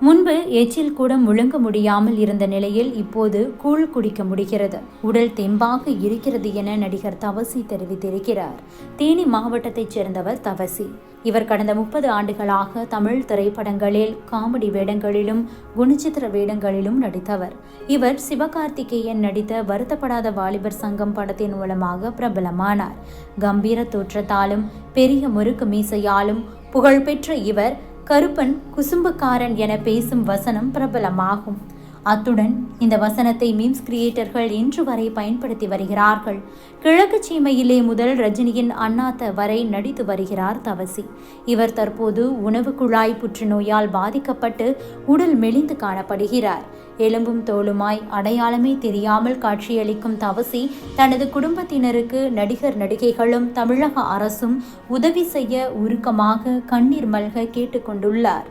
முன்பு எச்சில் கூட முழுங்க முடியாமல் இருந்த நிலையில் இப்போது கூழ் குடிக்க முடிகிறது. உடல் தெம்பாக இருக்கிறது என நடிகர் தவசி தெரிவித்திருக்கிறார். தேனி மாவட்டத்தைச் சேர்ந்தவர் தவசி. இவர் கடந்த முப்பது ஆண்டுகளாக தமிழ் திரைப்படங்களில் காமெடி வேடங்களிலும் குணச்சித்திர வேடங்களிலும் நடித்தவர். இவர் சிவகார்த்திகேயன் நடித்த வருத்தப்படாத வாலிபர் சங்கம் படத்தின் மூலமாக பிரபலமானார். கம்பீர தோற்றத்தாலும் பெரிய முறுக்கு மீசையாலும் புகழ்பெற்ற இவர் கருப்பன் குசும்புக்காரன் என பேசும் வசனம் பிரபலமாகும். அத்துடன் இந்த வசனத்தை மீம்ஸ் கிரியேட்டர்கள் இன்று வரை பயன்படுத்தி வருகிறார்கள். கிழக்கு சீமையிலே முதல் ரஜினியின் அண்ணாத்த வரை நடித்து வருகிறார் தவசி. இவர் தற்போது உணவு குழாய் புற்றுநோயால் பாதிக்கப்பட்டு உடல் மெலிந்து காணப்படுகிறார். எலும்பும் தோளுமாய் அடையாளமே தெரியாமல் காட்சியளிக்கும் தவசி தனது குடும்பத்தினருக்கு நடிகர் நடிகைகளும் தமிழக அரசும் உதவி செய்ய உருக்கமாக கண்ணீர் மல்க கேட்டுக்கொண்டுள்ளார்.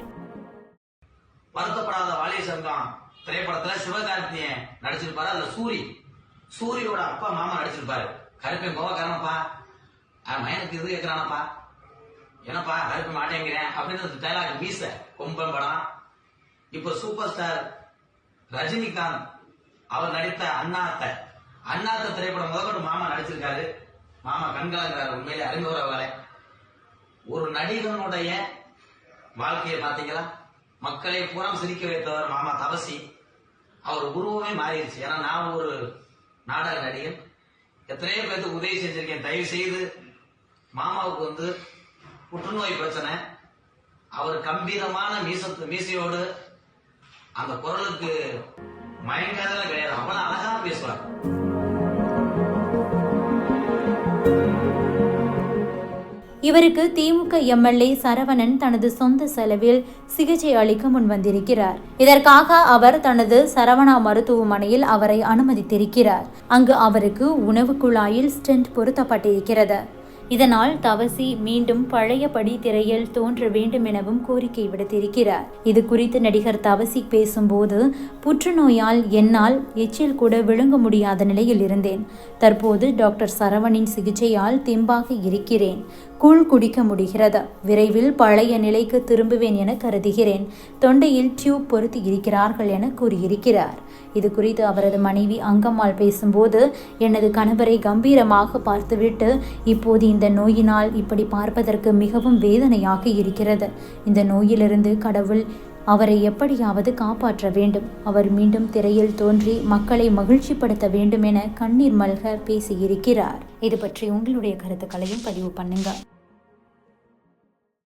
வருத்தப்படாத வாலிய சங்கம். திரைப்படத்துல சிவகார்த்தியன் நடிச்சிருப்பாரு அதுல சூரி. சூரியோட அப்பா மாமா நடிச்சிருப்பாரு. கருப்பன் கோவக்காரனப்பா. அவன் மயனுக்கு இது கேட்கிறானப்பா என்னப்பா கருப்பன் மாட்டேங்கிறேன் அப்படின்னு டைலாக் வீச கொம்பன் படம். இப்ப சூப்பர் ஸ்டார் ரஜினிகாந்த் அவர் நடித்த அண்ணாத்த. அண்ணாத்த திரைப்படம் முதற்கொண்டு மாமா நடிச்சிருக்காரு. மாமா கண்கலங்கிறாரு உண்மையிலே அறிமுக வேலை ஒரு நடிகனுடைய வாழ்க்கையை பாத்தீங்களா மக்களை பூரம் சிரிக்க வைத்தவர் மாமா தபசி. அவர் உருவமே மாறிடுச்சு. ஏன்னா நான் ஒரு நாடக நடிகன் எத்தனையோ பேருக்கு உதவி செஞ்சிருக்கேன். தயவு செய்து மாமாவுக்கு வந்து புற்றுநோய் பிரச்சனை. அவர் கம்பீரமான மீசத்து மீசையோடு அந்த குரலுக்கு மயங்காதல கிடையாது. இவருக்கு திமுக எம்எல்ஏ சரவணன் தனது சொந்த செலவில் சிகிச்சை அளிக்க முன்வந்திருக்கிறார். இதற்காக அவர் தனது சரவணா மருத்துவமனையில் அவரை அனுமதித்திருக்கிறார். அங்கு அவருக்கு உணவு குழாயில் ஸ்டென்ட் பொருத்தப்பட்டிருக்கிறது. இதனால் தவசி மீண்டும் பழையபடி திரையில் தோன்ற வேண்டும் எனவும் கோரிக்கை விடுத்திருக்கிறார். இது குறித்து நடிகர் தவசி பேசும்போது புற்றுநோயால் என்னால் எச்சில் கூட விழுங்க முடியாத நிலையில் இருந்தேன். தற்போது டாக்டர் சரவணின் சிகிச்சையால் தெம்பாக இருக்கிறேன். கூழ் குடிக்க முடிகிறது. விரைவில் பழைய நிலைக்கு திரும்புவேன் என கருதுகிறேன். தொண்டையில் டியூப் பொருத்தி இருக்கிறார்கள் என கூறியிருக்கிறார். இது குறித்து அவரது மனைவி அங்கம்மாள் பேசும்போது எனது கணவரை கம்பீரமாக பார்த்துவிட்டு இப்போது இந்த நோயினால் இப்படி பார்ப்பதற்கு மிகவும் வேதனையாக இருக்கிறது. இந்த நோயிலிருந்து கடவுள் அவரை எப்படியாவது காப்பாற்ற வேண்டும். அவர் மீண்டும் திரையில் தோன்றி மக்களை மகிழ்ச்சிப்படுத்த வேண்டும் என கண்ணீர் மல்க பேசியிருக்கிறார். இது பற்றி உங்களுடைய கருத்துக்களையும் பதிவு பண்ணுங்கள்.